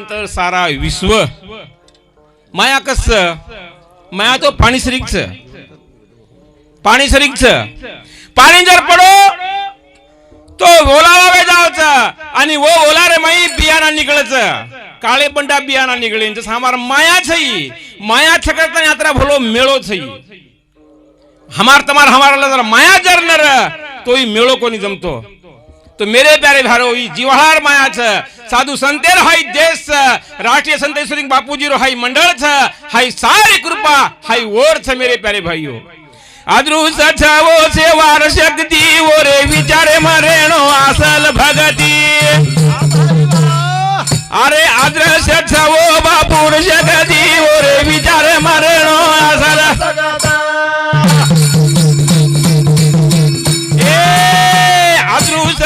अदोगर सारा विश्व माया कस? माया तो पाणी सरीकच पाणी सरीकच पाणी जर पडो तो ओलावा वेजावचा आणि वो ओलारे माई बियाणा निकळच काळे पंडा बियाणा निकळे जसं हमार माया ही माया छकरता यात्रा भोलो मेळो ही हमार तमार हमारा जर माया जर नर तोही मेळो कोणी जमतो. तो मेरे प्यारे भारो जीवहार माया छ। साधू संतेर हाई देश छ। राष्ट्रीय बापू बापूजी रो हाई मंडळ छ। हाई सारी कृपा हाई ओर छ मेरे प्यारे भाइयों। अदृश छवो सेवार शक्ती ओरे विचारे मरेणो असल भगती। अरे अदृश छवो बापूर शक्ती ओरे विचारे मरेणो असल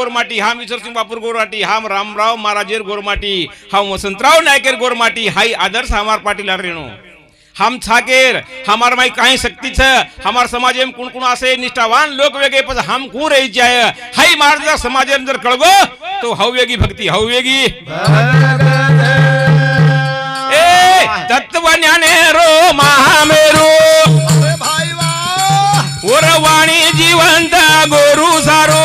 गोरमाटी हम ईश्वर सिंग बापूर गोरमाटी हम रामराव महाराजेर गोरमाटी हम वसंतराव नायकेर गोरमाटी हाई आदर्श हमार पाटील रेणू हम छाकेर हमार माई काही शक्ती छ हमार समाजे में कुण कुण असे निष्ठावान लोक वेगे पण हम कु रही जाय हाई महाराज समाजे जर कळगो तो हवेगी भक्ती हवेगी। ए तत्व ज्ञानेरो महामेरू। उरवाणी जिवंत गोरू सारो।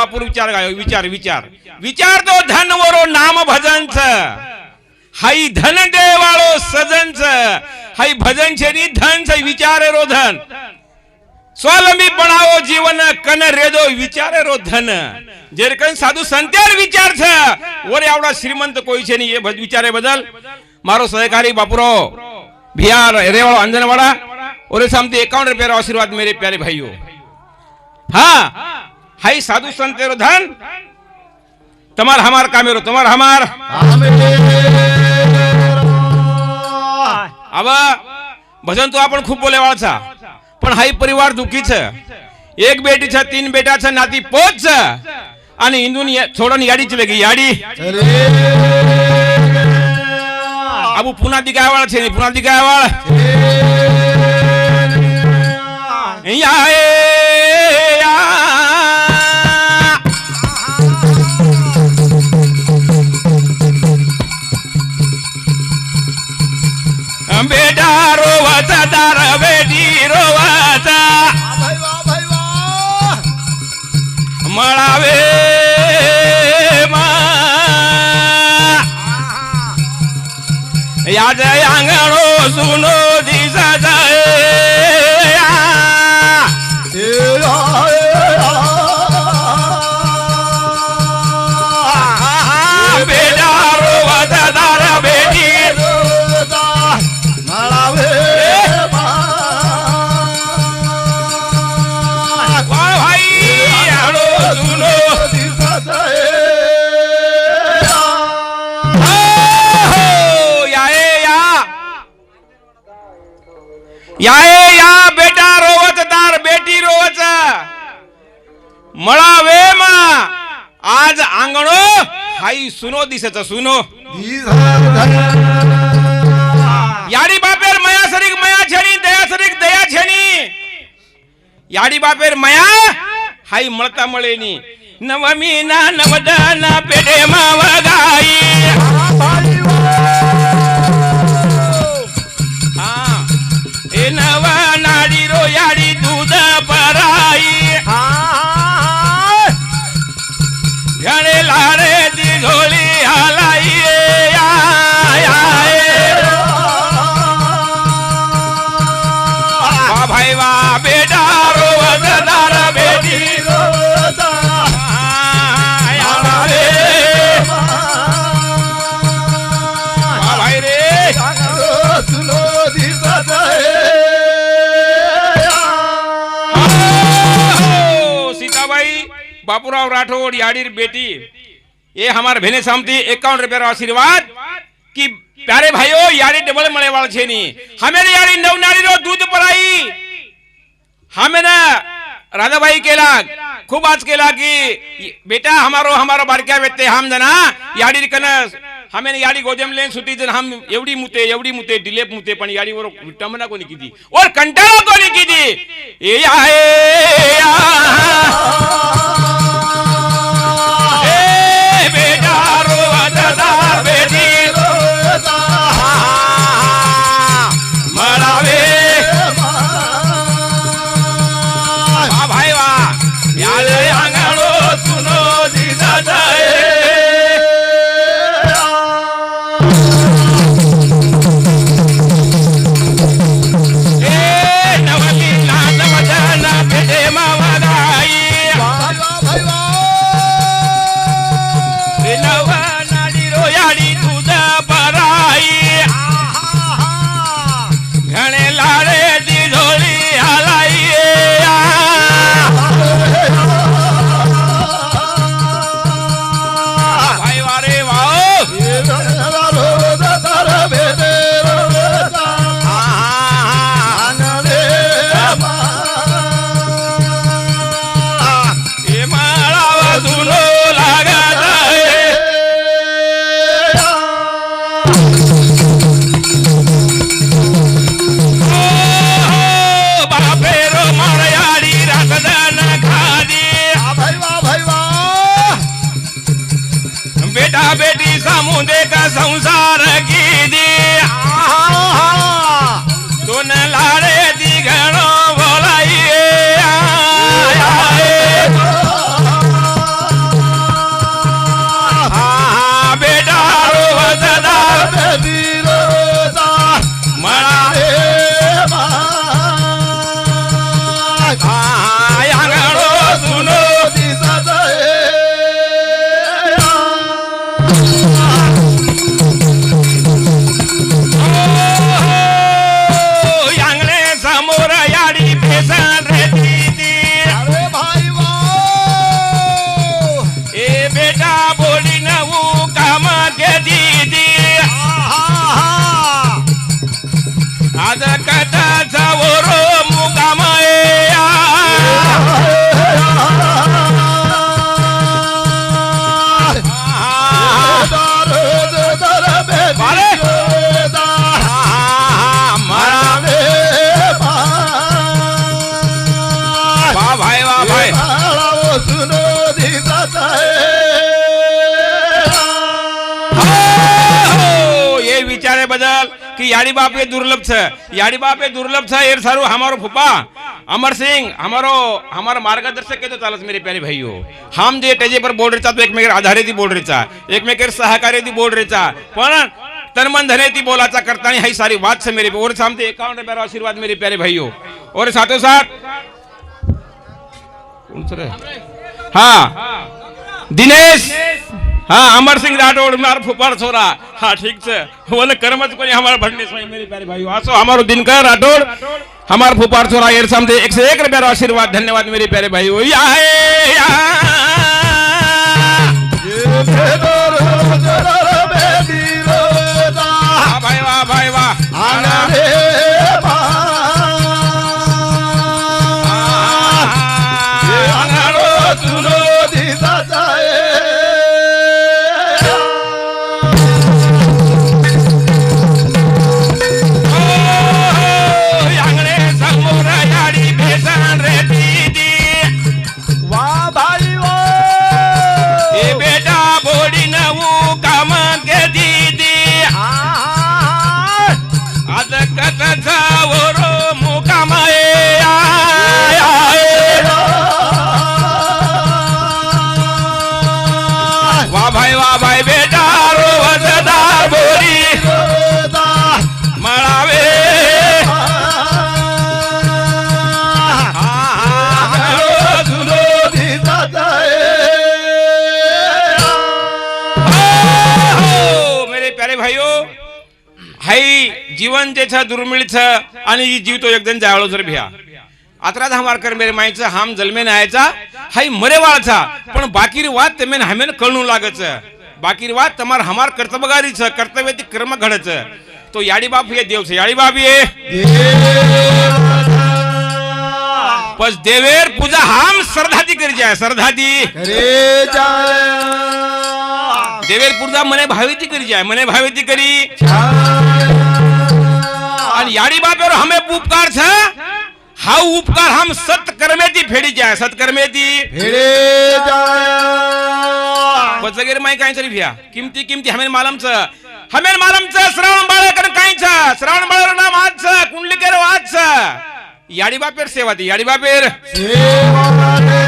બાપુનો વિચાર આવ્યો વિચાર વિચાર. વિચાર તો ધન વરો નામ ભજન છે. હઈ ધન દે વાળો સજન છે. હઈ ભજન છે ની ધન છે વિચારે રો ધન. સ્વલંબી બનાવો જીવન, કન રેજો વિચારે રો ધન. જે કઈ સાધુ સંત્યાર વિચાર છે. ઓરે આવડા શ્રીમંત કોઈ છે નહીં, એ વિચારે બદલ. મારો સહકારી બાપુરો, ભિયાર, રેવાળો, અંજનવાળા. ઓરે સામે એકાવન રૂપિયા આશીર્વાદ મેરે પ્યારે ભાઈઓ. હા. હાઈ સાધુ સંતેરો ધન? તમાર હમાર કામેરો, તમાર હમાર. આવા, ભજન તો આપણ ખૂબ બોલેવાળ છે. પણ હાઈ પરિવાર દુખી છે. એક બેટી છે, તીન બેટા છે, નાતી પોત છે. અને હિન્દુની છોડોની યાડી ચલે ગઈ યાડી. આબુ પુના દિગાવાળ છે પુના દિગાવાળ અહીંયા મળાવે યાદ આંગણો સુનો हाई सुनो दिसच सुनो. याडी बापेर मया सरीक मया छेनी दया सरीक दया छेनी याडी बापेर मया हाई मळता मळेनी. नवमी ना नवदना पेडे माव गाई ए नव नाडी रो याडी दूध पराई. घणे लाडे घोळी आलाई हालाई ए, आय, भाई वा बेटा रो वजदार बेटी. आय, रे. वा भाई हो, सीताबाई बापूराव याडीर बेटी. ये हमारे भेने सामती एकाउंट रुपया आशीर्वाद कि प्यारे भाइयों याडी डबल मळे वाल छे नी हमें याडी नव नारी रो दूध पराई हमें ना राधाबाई केला खूप आज केला की बेटा हमारो हमारो बारक्या व्यक्ते हम जना याडी कनस हमें याडी गोजम लेन सुती जन हम एवढी मुते एवढी मुते डिलेप मुते पण याडी वर विटंबना कोणी किती और कंटाळा कोणी किती ए या ए या बेटी सामुदे I got. याडी बाप ये दुर्लभ छ। याडी बाप ये दुर्लभ छ ये सारू हमारो फुपा अमर सिंह हमारो हमारा मार्गदर्शक तो चालत मेरे प्यारे भाइयों हम जे त्याचे पर बोल रेचा तो एकमेकर आधारे ती बोल रेचा एकमेकर सहकार्य बोल रेचा पण तनमन धने ती बोलाचा करता हाई सारी बात से मेरे और सामने एकाउंट रुपया आशीर्वाद मेरे प्यारे भाइयों और साथों साथ कौन? हाँ दिनेश। हाँ अमर सिंह राठौड़ मार फुफार छोरा हाँ ठीक से बोले कर्मच को हमारा भरने मेरे प्यारे भाई आसो हमारो दिनकर राठौड़. हमार फुफार छोरा एर सामने एक से एक रुपया आशीर्वाद. धन्यवाद मेरे प्यारे भाई या है, भाई वाह भाई वाह। जीवन जे छ दुर्मिळ छ आणि ई जीव तो एकदम जावळो जर भ्या आत्रात हमार कर मेरे माईचा हाम जलमे नायचा हाई मरे वाळचा. पण बाकीर वाद तेमेन हमेन कळणू लागच. बाकीर वाद तमार हमार कर्तबगारी छ कर्तव्य ती कर्म घडच. तो याडी बाप ये देव छ याडी बाप ये. पस देवेर पूजा हाम श्रद्धाती करी जाय श्रद्धाती देवेर पूजा मने भावेती करी जाय मने भावेती करी. याडी बापेवर हमे उपकार छ? हा उपकार हम सत्कर्मेती फेडी जाय सत्कर्मेती भेडे जाय पचगेर माई तरी भ्या? किमती किमती हमेन मालमच हमेन मालमच श्रावण बाळकर काय छ। श्रावण बाळकर नाम आज छ कुंडलिकेर आज छ। याडी बापेर सेवा ती याडी बापेर। सेवा रे.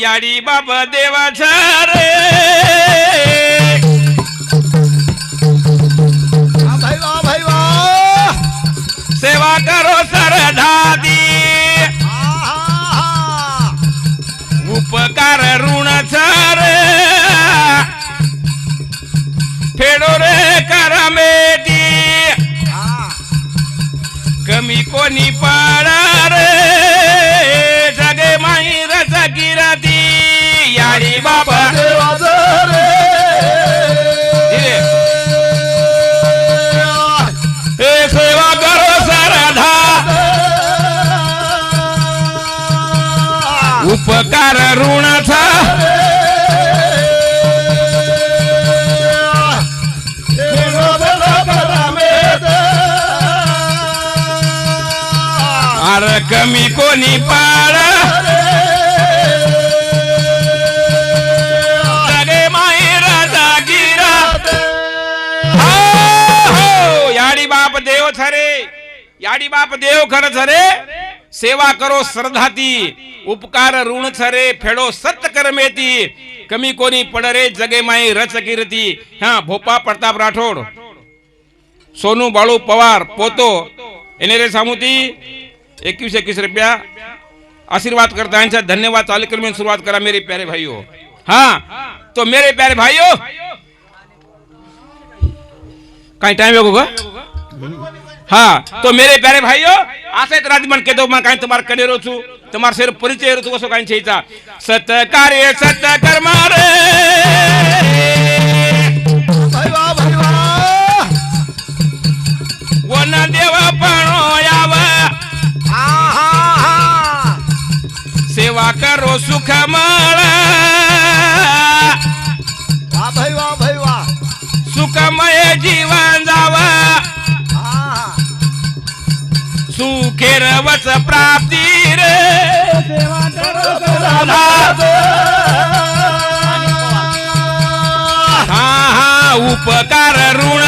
याडी बाप देवाचा रे। वा करो सरदादी आहा. उपकार ऋण रे फेडो रे करमेती हा. कमी कोणी पाडा उपकार ऋणाचा. अर कमी कोणी पाळ. जगे माहेर जागीरा. हो, हो, याडी बाप देव खरे याडी बाप देव खर खरे सेवा करो श्रद्धाती उपकार ऋण सरे फेडो सत्कर्मेती कमी कोणी पडरे जगे माई रच कीर्ती. हा भोपा प्रताप राठोड. सोनू बाळू पवार पोतो. एने रे सामुती? एकवीस एकवीस रुपया. आशीर्वाद करता यांचा धन्यवाद. कार्यक्रम में सुरुवात करा मेरे प्यारे भाइयों हा तो मेरे प्यारे भाइयों कहीं टाइम होगा हाँ तो मेरे प्यारे भाइयों आसे राज मन के दो मैं कहीं तुम्हार कने रो छू? तुम्हार सिर परिचय रो वसो कहीं छेचा सत कार्य सत कर्म रे वन देव पणो याव। सेवा हा हा उपकार ऋण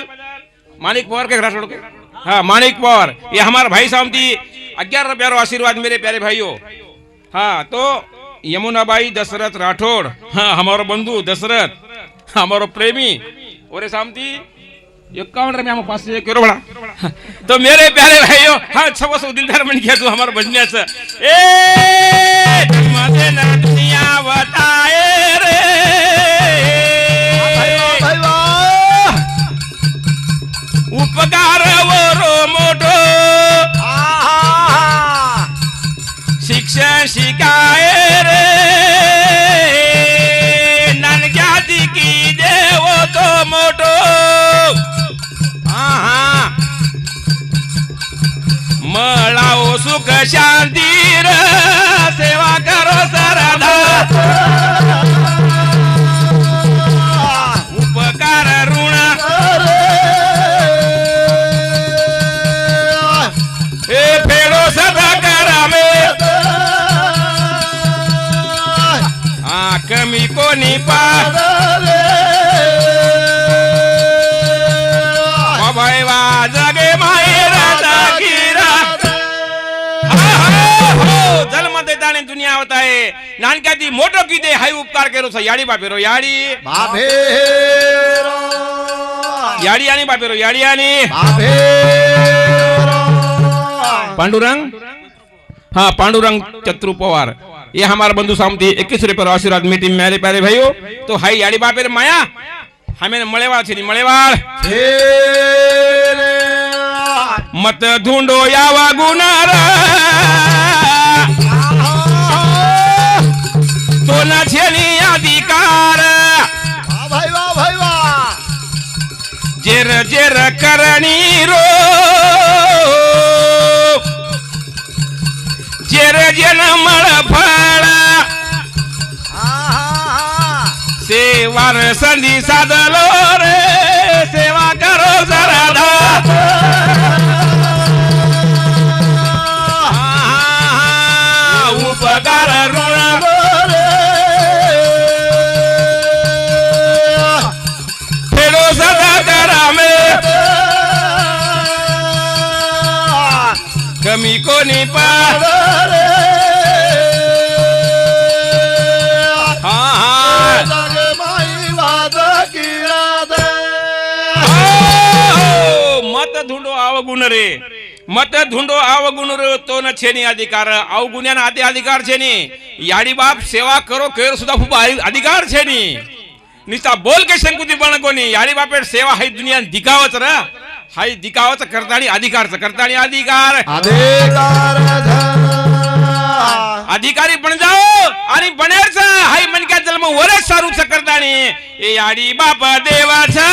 बदल। मानिक पवार के घर छोड़ के। हाँ मानिक पवार। ये हमारे भाई साहब थी अग्यारह प्यारो आशीर्वाद मेरे प्यारे भाइयों। हाँ तो यमुनाबाई दशरथ राठौड़ हाँ हमारो बंधु दशरथ। हमारो प्रेमी। और सामती इक्यावन रुपया हम पास से करो बड़ा तो मेरे प्यारे भाइयों हाँ छह सौ दिलदार बन गया तू हमारा बजने ए जन्मदे बताए रे। उपकार वरो दुनिया होत आहे. नानक्याती मोठं किती हाय उपकार केलो स. याडी बापेरो याडी. बाभेरो. याडी आणि बाभेरो. पांडुरंग? हाँ पांडुरंग चत्रु पवार. ये हमारे बंधु सामती इक्कीस रुपये पर आशीर्वाद मीटिंग मेरे प्यारे भाइयों. तो हाई याडी बापेर माया। हमें मलेवाड़ छे मलेवाड़ छेले मत ढूंढो यावा गुनार। तो न छेनी अधिकार वा भाई वा भाई वा जेर जेर करणी रो जेर जेन मळ फळ सेवार संधी कमी कोणी पा हा हा. हो, मत धुंडो अवगुण रे. मत धुंडो अवगुण रे तो न छेनी अधिकार. अवगुण्यान आते अधिकार छेनी. याडी बाप सेवा करो केर सुद्धा खूप अधिकार छेनी. निस्ता बोल के शंकुती बन कोणी. याडी बापेट सेवा हाई दुनिया दिखावच र. हाई दिखावच करतानी अधिकारच करतानी अधिकार. अधिकारी बन जाओ आणि बनेरचा हाई मनक्यात जन्म वरच सारूच करतानी ए याडी बाप देवाचा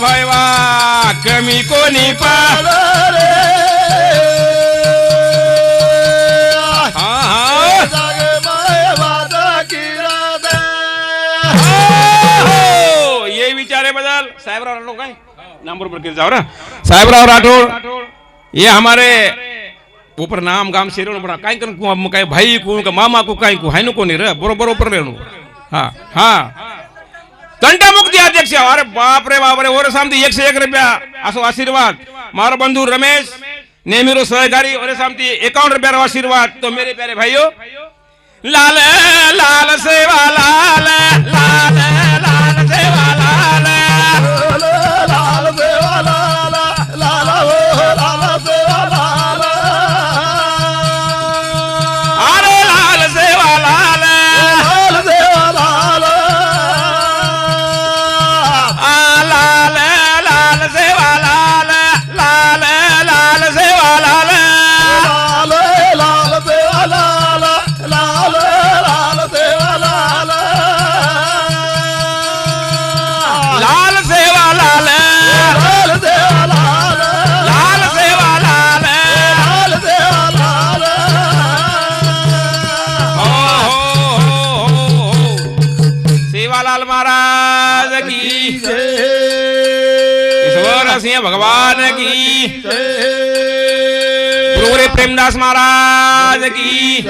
वा भाई वा भाई वा कमी कोणी पा. हा हा. हो, ये विचारे बदल. साहेबराव राठोड साहेबराव राठोड. ये हमारे ऊपर नाम गाम शेरो बड़ा काय कर को काय भाई को का मामा को काय को है न कोणी रे? बरोबर ऊपर लेनो हा. हा. तंटा मुक्ति अध्यक्ष अरे बाप रे बाप रे ओरे सामती एकशे एक रुपया असो आशीर्वाद मारो बंधु रमेश नेमीरो सहकारी ओरे सामती एकावन्न रुपया आशीर्वाद तो मेरे प्यारे भाइयों लाल लाल सेवा लाल लाल लाल भगवान की। गुरु प्रेमदास महाराज की।